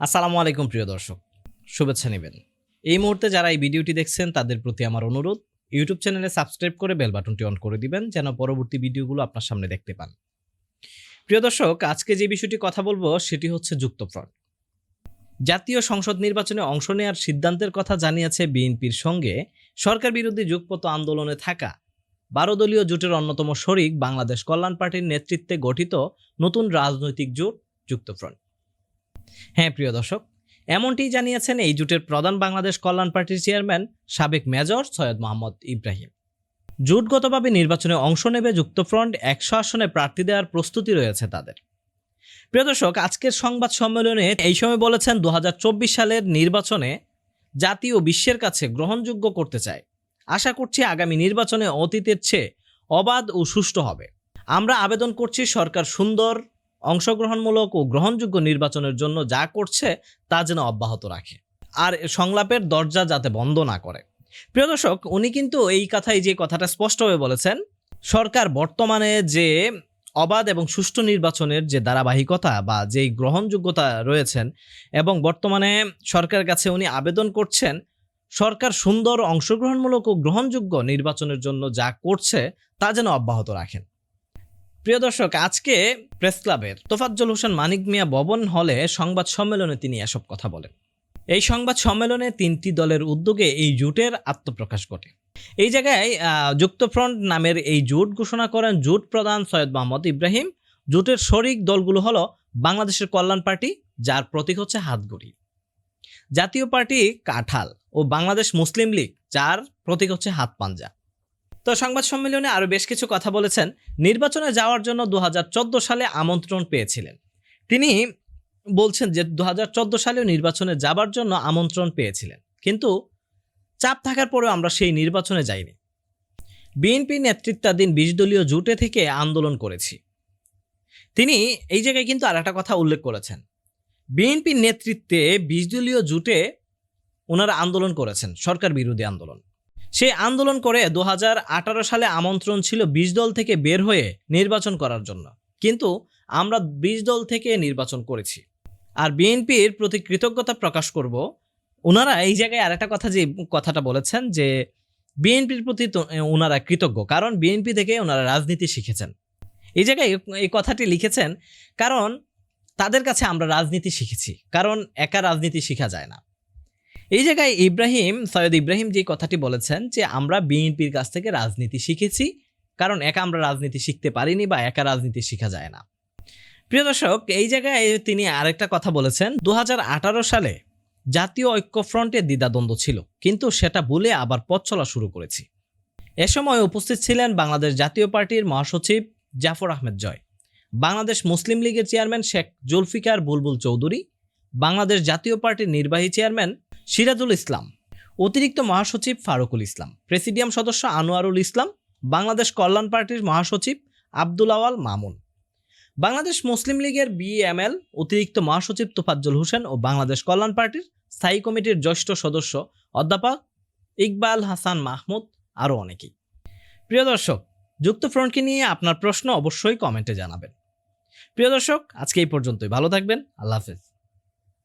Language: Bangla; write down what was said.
আসসালামু আলাইকুম, প্রিয় দর্শক। শুভেচ্ছা নেবেন। এই মুহূর্তে যারা এই ভিডিওটি দেখছেন, তাদের প্রতি আমার অনুরোধ, ইউটিউব চ্যানেলে সাবস্ক্রাইব করে বেল বাটনটি অন করে দিবেন, যেন পরবর্তী ভিডিওগুলো আপনার সামনে দেখতে পান। প্রিয় দর্শক, আজকে যে বিষয়টি কথা বলব, সেটি হচ্ছে যুক্তফ্রন্ট। জাতীয় সংসদ নির্বাচনে অংশ নেওয়ার সিদ্ধান্তের কথা জানিয়েছে বিএনপির সঙ্গে সরকার বিরোধী যুগপত আন্দোলনে থাকা বারো দলীয় জোটের অন্যতম শরিক বাংলাদেশ কল্যাণ পার্টির নেতৃত্বে গঠিত নতুন রাজনৈতিক জোট যুক্তফ্রন্ট। হ্যাঁ প্রিয় দর্শক, এমনটি জানিয়েছেন এই জোটের প্রধান বাংলাদেশ কল্যাণ পার্টির চেয়ারম্যান সাবেক মেজর সৈয়দ মোহাম্মদ ইব্রাহিম। জোটগতভাবে নির্বাচনে অংশ নেবে, যুক্তফ্রন্ট একশো আসনে প্রার্থী দেওয়ার প্রস্তুতি রয়েছে তাদের। প্রিয় দর্শক, আজকের সংবাদ সম্মেলনে এই সময় বলেছেন দু হাজার চব্বিশ সালের নির্বাচনে জাতীয় বিশ্বের কাছে গ্রহণযোগ্য করতে চায়। আশা করছি আগামী নির্বাচনে অতীতের চেয়ে অবাধ ও সুষ্ঠু হবে। আমরা আবেদন করছি সরকার সুন্দর অংশগ্রহণমূলক ও গ্রহণযোগ্য নির্বাচনের জন্য যা করছে তা যেন অব্যাহত রাখে আর সংলাপের দরজা যাতে বন্ধ না করে। প্রিয় দর্শক, উনি কিন্তু এই কথাই যে কথাটা স্পষ্টভাবে বলেছেন, সরকার বর্তমানে যে অবাধ এবং সুষ্ঠু নির্বাচনের যে ধারাবাহিকতা বা যেই গ্রহণযোগ্যতা রয়েছেন এবং বর্তমানে সরকারের কাছে উনি আবেদন করছেন, সরকার সুন্দর অংশগ্রহণমূলক ও গ্রহণযোগ্য নির্বাচনের জন্য যা করছে তা যেন অব্যাহত রাখেন। প্রিয় দর্শক, আজকে প্রেস ক্লাবের তোফাজ্জল হোসেন মানিক মিয়া ভবন হলে সংবাদ সম্মেলনে তিনি এসব কথা বলেন। এই সংবাদ সম্মেলনে তিনটি দলের উদ্যোগে এই জোটের আত্মপ্রকাশ ঘটে। এই জায়গায় যুক্তফ্রন্ট নামের এই জোট ঘোষণা করেন জোট প্রধান সৈয়দ মোহাম্মদ ইব্রাহিম। জোটের শরিক দলগুলো হলো বাংলাদেশের কল্যাণ পার্টি, যার প্রতীক হচ্ছে হাতগড়ি জাতীয় পার্টি কাঁঠাল ও বাংলাদেশ মুসলিম লীগ, যার প্রতীক হচ্ছে হাত পাঞ্জা। তো সংবাদ সম্মেলনে আরও বেশ কিছু কথা বলেছেন। নির্বাচনে যাওয়ার জন্য দু হাজার চোদ্দ সালে আমন্ত্রণ পেয়েছিলেন। তিনি বলছেন যে দু হাজার চোদ্দ সালেও নির্বাচনে যাবার জন্য আমন্ত্রণ পেয়েছিলেন। কিন্তু চাপ থাকার পরেও আমরা সেই নির্বাচনে যাইনি। বিএনপি নেতৃত্বাধীন বিশ দলীয় জোটে থেকে আন্দোলন করেছি। তিনি এই জায়গায় কিন্তু আর একটা কথা উল্লেখ করেছেন। বিএনপির নেতৃত্বে বিশ দলীয় জোটে ওনারা আন্দোলন করেছেন, সরকার বিরোধী আন্দোলন। সেই আন্দোলন করে দু হাজার আঠারো সালে আমন্ত্রণ ছিল বিশ দল থেকে বের হয়ে নির্বাচন করার জন্য। কিন্তু আমরা বিশ দল থেকে নির্বাচন করেছি। আর বিএনপির প্রতি কৃতজ্ঞতা প্রকাশ করব। ওনারা এই জায়গায় আরেকটা কথা যে কথাটা বলেছেন যে বিএনপির প্রতি ওনারা কৃতজ্ঞ। কারণ বিএনপি থেকে ওনারা রাজনীতি শিখেছেন। এই জায়গায় এই কথাটি লিখেছেন, কারণ তাদের কাছে আমরা রাজনীতি শিখেছি। কারণ একা রাজনীতি শেখা যায় না। এই জায়গায় ইব্রাহিম, সৈয়দ ইব্রাহিম যে কথাটি বলেছেন যে, আমরা বিএনপির কাছ থেকে রাজনীতি শিখেছি, কারণ একা আমরা রাজনীতি শিখতে পারিনি বা একা রাজনীতি শেখা যায় না। প্রিয় দর্শক, এই জায়গায় তিনি আরেকটা কথা বলেছেন। দু হাজার আঠারো সালে জাতীয় ঐক্যফ্রন্টে দ্বিধাদ্বন্দ্ব ছিল, কিন্তু সেটা বলে আবার পথ চলা শুরু করেছি। এ সময় উপস্থিত ছিলেন বাংলাদেশ জাতীয় পার্টির মহাসচিব জাফর আহমেদ জয়, বাংলাদেশ মুসলিম লীগের চেয়ারম্যান শেখ জুলফিকার বুলবুল চৌধুরী, বাংলাদেশ জাতীয় পার্টির নির্বাহী চেয়ারম্যান সিরাজুল ইসলাম। অতিরিক্ত মহাসচিব ফারুকুল ইসলাম। প্রেসিডিয়াম সদস্য আনোয়ারুল ইসলাম। বাংলাদেশ কল্যাণ পার্টির মহাসচিব আব্দুল আওয়াল মামুন। বাংলাদেশ মুসলিম লীগের বিএমএল, অতিরিক্ত মহাসচিব তোফাজ্জল হোসেন ও বাংলাদেশ কল্যাণ পার্টির স্থায়ী কমিটির জ্যেষ্ঠ সদস্য অধ্যাপক ইকবাল হাসান মাহমুদ আরও অনেকেই। প্রিয় দর্শক, যুক্তফ্রন্টকে নিয়ে আপনার প্রশ্ন অবশ্যই কমেন্টে জানাবেন। প্রিয় দর্শক, আজকে এই পর্যন্তই। ভালো থাকবেন। আল্লাহ হাফেজ।